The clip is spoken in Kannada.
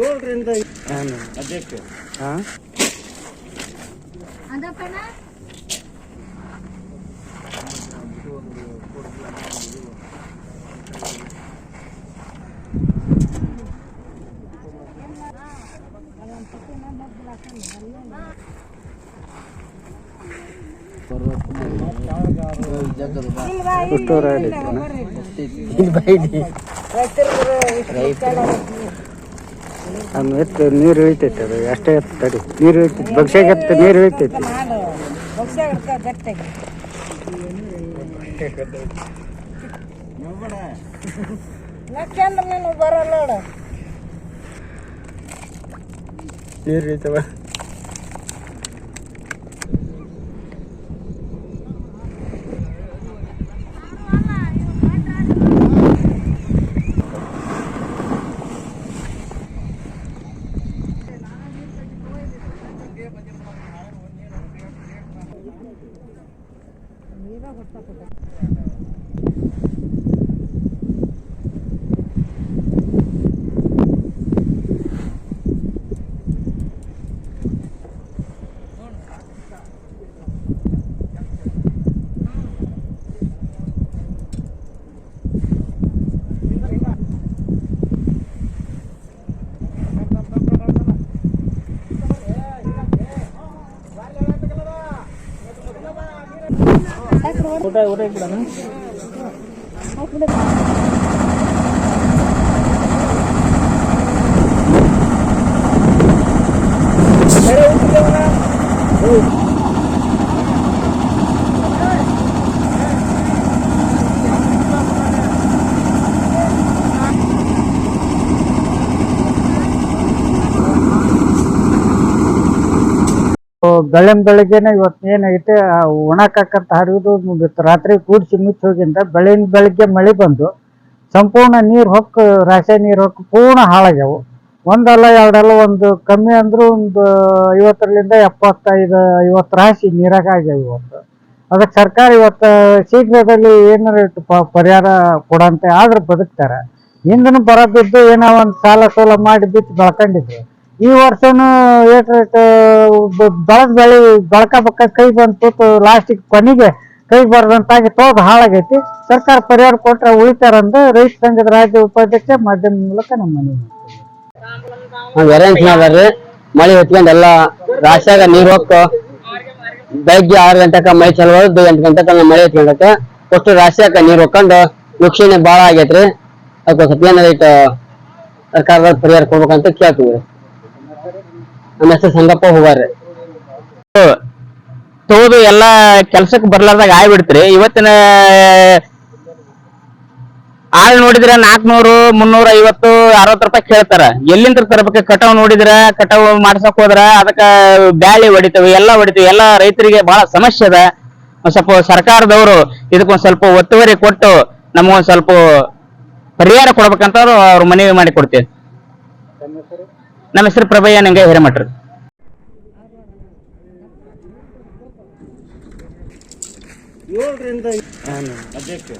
ಏಳರಿಂದ ಅಧ್ಯಕ್ಷ ಹಾಂ ಅದಪ್ಪನ ಹುಟ್ಟೂರು ಅದು ಎತ್ತು ನೀರು ಇಳಿತೈತೆ ಅದು ಅಷ್ಟೇ ಎತ್ತು ತಡಿ. ನೀರು ಇಳಿತೈತಿ ಬಗ್ಸಾಗ ಎತ್ತು ನೀರು ಇಳಿತೈತಿ ನೀರು ಇಳಿತವ Yeah. ওটা ওটা ಬೆಳಂ ಬೆಳಗ್ಗೆನೆ ಇವತ್ತು ಏನಾಗೈತೆ ಒಣಕಾಕಂತ ಹರಿದು ಮುಗಿತ್ತು. ರಾತ್ರಿ ಕೂಡಿಸಿ ಮುಚ್ಚಿ ಹೋಗಿಂದ ಬೆಳಿಗ್ಗೆ ಬೆಳಗ್ಗೆ ಮಳೆ ಬಂದು ಸಂಪೂರ್ಣ ನೀರು ಹೊಕ್ಕು ರಾಶಿ ನೀರು ಹೊಕ್ಕು ಪೂರ್ಣ ಹಾಳಾಗ್ಯಾವು. ಒಂದಲ್ಲ, ಎರಡಲ್ಲ, ಒಂದು ಕಮ್ಮಿ ಅಂದ್ರೂ ಒಂದು ಐವತ್ತರಿಂದ ಎಪ್ಪತ್ತೈದು, ಐವತ್ತು ರಾಶಿ ನೀರಾಗ ಆಗ್ಯಾವ ಇವತ್ತು. ಅದಕ್ಕೆ ಸರ್ಕಾರ ಇವತ್ತು ಶೀಘ್ರದಲ್ಲಿ ಏನಾರ ಪರಿಹಾರ ಕೊಡಂತೆ ಆದ್ರೆ ಬದುಕ್ತಾರೆ. ಹಿಂದನು ಬರೋದಿದ್ದು ಏನೋ ಒಂದು ಸಾಲ ಸೋಲ ಮಾಡಿ ಬಿತ್ತು ಬೆಳ್ಕೊಂಡಿದ್ರು. ಈ ವರ್ಷನೂ ಏಟ್ ರೇಟ್ ಬೆಳೆದ ಬೆಳೆ ಬೆಳ್ಕೋಬೇಕ ಕೈ ಬಂತು ಲಾಸ್ಟಿಗೆ ಕೊನೆಗೆ ಕೈ ಬರದಂತಾಗಿ ತೋಗ ಹಾಳಾಗೈತಿ. ಸರ್ಕಾರ ಪರಿಹಾರ ಕೊಟ್ರೆ ಉಳಿತಾರಂದು ರೈತ ಸಂಘದ ರಾಜ್ಯ ಉಪಾಧ್ಯಕ್ಷ ಮಾಧ್ಯಮ ಮೂಲಕ ನಮ್ಮ ಮನೆ ಮಾಡ್ತೀವಿ. ಮಳೆ ಹೊತ್ಕೊಂಡು ಎಲ್ಲ ರಾಶಿಯಾಗ ನೀರ್ ಹೋಗ್ತು ಬೆಳಗ್ಗೆ ಆರು ಗಂಟೆಕ ಮೈ ಚಲೋ ಎಂಟು ಗಂಟೆಕ ಮಳೆ ಹೊತ್ಕೊಂಡೈತೆ ಅಷ್ಟು ರಾಶಿಯಾಗ ನೀರ್ ಹೊಕ್ಕೊಂಡು ನುಕ್ಷಿನ ಬಾಳ ಆಗೈತ್ರಿ. ಅದಕ್ಕೆ ಸ್ವಲ್ಪ ಸರ್ಕಾರದ ಪರಿಹಾರ ಕೊಡ್ಬೇಕಂತ ಕೇಳ್ತೀವಿ. ನಮ್ಮ ಹೆಸರು ಸಂಗಪ್ಪ ಹೋಗಾರ್ರಿ ತೋದು ಎಲ್ಲಾ ಕೆಲ್ಸಕ್ಕೆ ಬರ್ಲಾರ್ದಾಗ ಆಗ್ಬಿಡ್ತ್ರಿ. ಇವತ್ತಿನ, ಆಳ್ ನೋಡಿದ್ರ ನಾಲ್ಕನೂರು ಮುನ್ನೂರ ಐವತ್ತು, ಅರವತ್ತು ರೂಪಾಯಿ ಕೇಳ್ತಾರ. ಎಲ್ಲಿಂದ ತರ್ಬೇಕ? ಕಟಾವ್ ನೋಡಿದ್ರ, ಕಟಾವ್ ಮಾಡ್ಸಕ್ ಹೋದ್ರ ಅದಕ್ಕ ಬ್ಯಾಳಿ ಹೊಡಿತೇವೆ, ಎಲ್ಲಾ ಹೊಡಿತೇವೆ. ಎಲ್ಲಾ ರೈತರಿಗೆ ಬಹಳ ಸಮಸ್ಯೆ ಅದ. ಒಂದ್ ಸ್ವಲ್ಪ ಸರ್ಕಾರದವರು ಇದಕ್ಕೊಂದ್ ಸ್ವಲ್ಪ ಒತ್ತುವರಿ ಕೊಟ್ಟು ನಮಗೊಂದ್ ಸ್ವಲ್ಪ ಪರಿಹಾರ ಕೊಡ್ಬೇಕಂತ ಅವ್ರು ಮನವಿ ಮಾಡಿ ಕೊಡ್ತೀವಿ. ನಮ್ಮ ಹೆಸರು ಪ್ರಭಯ್ಯ ನಂಗೆ ಹಿರೇಮಠ್ರಿ ಏಳರಿಂದ ಅಧ್ಯಕ್ಷ